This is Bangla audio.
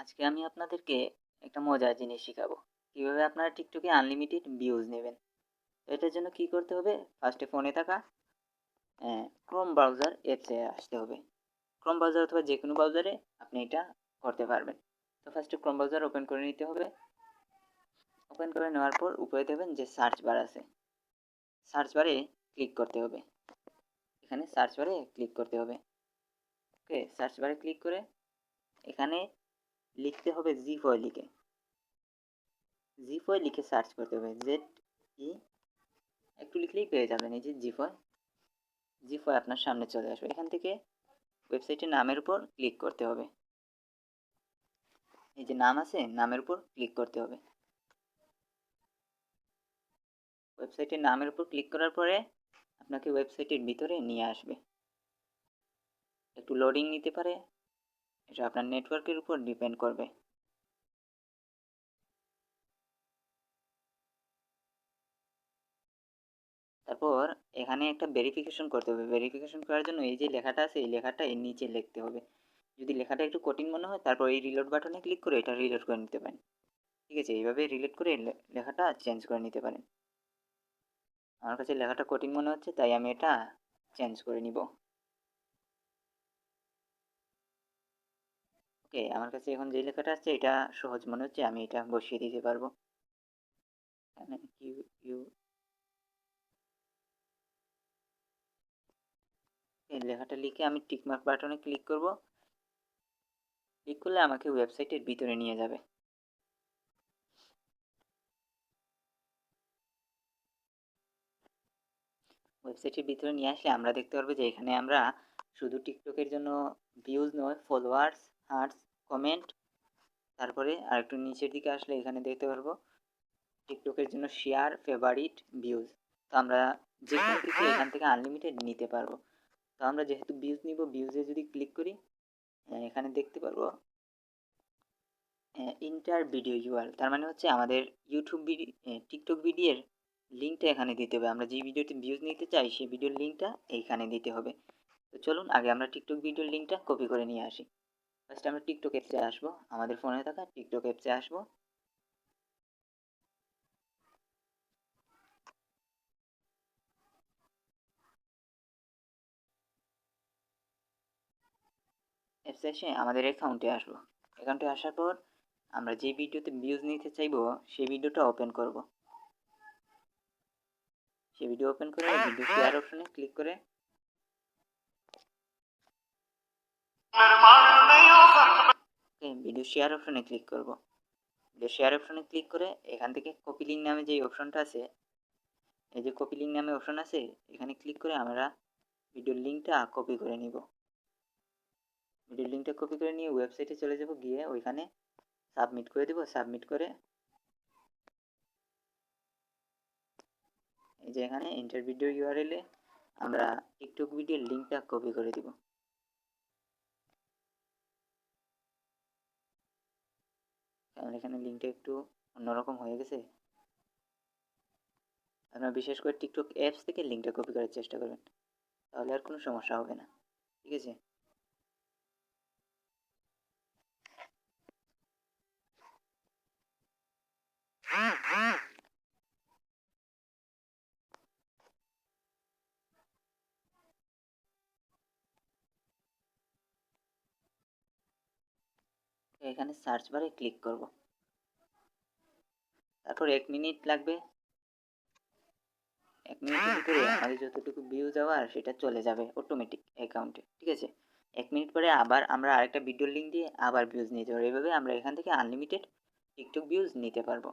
আজকে আমি আপনাদেরকে একটা মজার জিনিস শেখাবো। কীভাবে আপনারা টিকটকে আনলিমিটেড ভিউজ নেবেন। এটার জন্য কি করতে হবে? ফার্স্টে ফোনে থাকা ক্রোম ব্রাউজার অ্যাপসে আসতে হবে। ক্রোম ব্রাউজার অথবা যে কোনো ব্রাউজারে আপনি এটা করতে পারবেন। তো ফার্স্টে ক্রোম ব্রাউজার ওপেন করে নিতে হবে। ওপেন করে নেওয়ার পর উপরে দেবেন যে সার্চ বার আছে। সার্চ বারে ক্লিক করতে হবে। এখানে সার্চ বারে ক্লিক করতে হবে। ওকে সার্চ বারে ক্লিক করে এখানে লিখতে হবে জি ফয় লিখে। জি ফয় লিখে সার্চ করতে হবে। জেড ই একটু লিখলেই পেয়ে যাবেন। এই যে জি ফয় জি ফয় আপনার সামনে চলে আসবে। এখান থেকে ওয়েবসাইটের নামের উপর ক্লিক করতে হবে। এই যে নাম আছে, নামের উপর ক্লিক করতে হবে। ওয়েবসাইটের নামের উপর ক্লিক করার পরে আপনাকে ওয়েবসাইটের ভিতরে নিয়ে আসবে। একটু লোডিং নিতে পারে। এটা আপনার নেটওয়ার্কের উপর ডিপেন্ড করবে। তারপর এখানে একটা ভেরিফিকেশন করতে হবে। ভেরিফিকেশন করার জন্য এই যে লেখাটা আছে, এই লেখাটা এর নিচে লিখতে হবে। যদি লেখাটা একটু কঠিন মনে হয়, তারপর এই রিলোড বাটনে ক্লিক করে এটা রিলোড করে নিতে পারেন। ঠিক আছে, এইভাবে রিলেট করে লেখাটা চেঞ্জ করে নিতে পারেন। আমার কাছে লেখাটা কঠিন মনে হচ্ছে, তাই আমি এটা চেঞ্জ করে নিব। ওকে, আমার কাছে এখন যে লেখাটা আছে, এটা সহজ মনে হচ্ছে, আমি এটা বসিয়ে দিতে পারব। ইউ এই লেখাটা লিখে আমি টিকমার্ক বাটনে ক্লিক করব। ক্লিক করলে আমাকে ওয়েবসাইটের ভিতরে নিয়ে যাবে। ওয়েবসাইটের ভিতরে নিয়ে আসলে আমরা দেখতে পারব যে এখানে আমরা শুধু টিকটকের জন্য ভিউজ নয় ফলোয়ার্স হার্টস কমেন্ট তারপরে আর একটু নিচের দিকে আসলে এখানে দেখতে পারব টিকটকের জন্য শেয়ার ফেভারিট ভিউজ তো আমরা যে কিছু এখান থেকে আনলিমিটেড নিতে পারব, তো আমরা যেহেতু ভিউজ নিব ভিউজে যদি ক্লিক করি এখানে দেখতে পারব ইন্টার ভিডিও ইউআর তার মানে হচ্ছে আমাদের ইউটিউব ভিডিও টিকটক ভিডিওর লিঙ্কটা এখানে দিতে হবে, আমরা যে ভিডিওতে ভিউজ নিতে চাই, সেই ভিডিওর লিঙ্কটা এইখানে দিতে হবে, তো চলুন আগে আমরা টিকটক ভিডিওর লিঙ্কটা কপি করে নিয়ে আসি। ফার্স্ট আমরা টিকটক অ্যাপসে আসব। আমাদের ফোনে থাকা টিকটক অ্যাপসে আসব। অ্যাপসে এসে আমাদের অ্যাকাউন্টে আসব। অ্যাকাউন্টে আসার পর আমরা যে ভিডিওতে ভিউজ নিতে চাইব, সেই ভিডিওটা ওপেন করব। সেই ভিডিও ওপেন করে ভিডিও শেয়ার অপশনে ক্লিক করে ভিডিও শেয়ার অপশনে ক্লিক করব। ভিডিও শেয়ার অপশনে ক্লিক করে এখান থেকে কপি লিঙ্ক নামে যে অপশনটা আছে, এই যে কপি লিঙ্ক নামে অপশন আছে, এখানে ক্লিক করে আমরা ভিডিওর লিঙ্কটা কপি করে নিব। ভিডিওর লিঙ্কটা কপি করে নিয়ে ওয়েবসাইটে চলে যাব, গিয়ে ওইখানে সাবমিট করে দেব। সাবমিট করে এই যে এখানে ইন্টার ভিডিও ইউআরএলে আমরা টিকটক ভিডিওর লিঙ্কটা কপি করে দিব। কারণ এখানে লিঙ্কটা একটু অন্যরকম হয়ে গেছে। আপনারা বিশেষ করে টিকটক অ্যাপস থেকে লিঙ্কটা কপি করার চেষ্টা করবেন। তাহলে আর কোনো সমস্যা হবে না। ঠিক আছে? এখানে সার্চ বারে ক্লিক করব। তারপর এক মিনিট লাগবে। এক মিনিটের ভিতরে আমাদের যতটুকু ভিউ যাওয়ার, সেটা চলে যাবে অটোমেটিক অ্যাকাউন্টে ঠিক আছে? এক মিনিট পরে আবার আমরা আরেকটা ভিডিও লিঙ্ক দিয়ে আবার ভিউজ নিতে পারব এভাবে আমরা এখান থেকে আনলিমিটেড টিকটক ভিউজ নিতে পারব।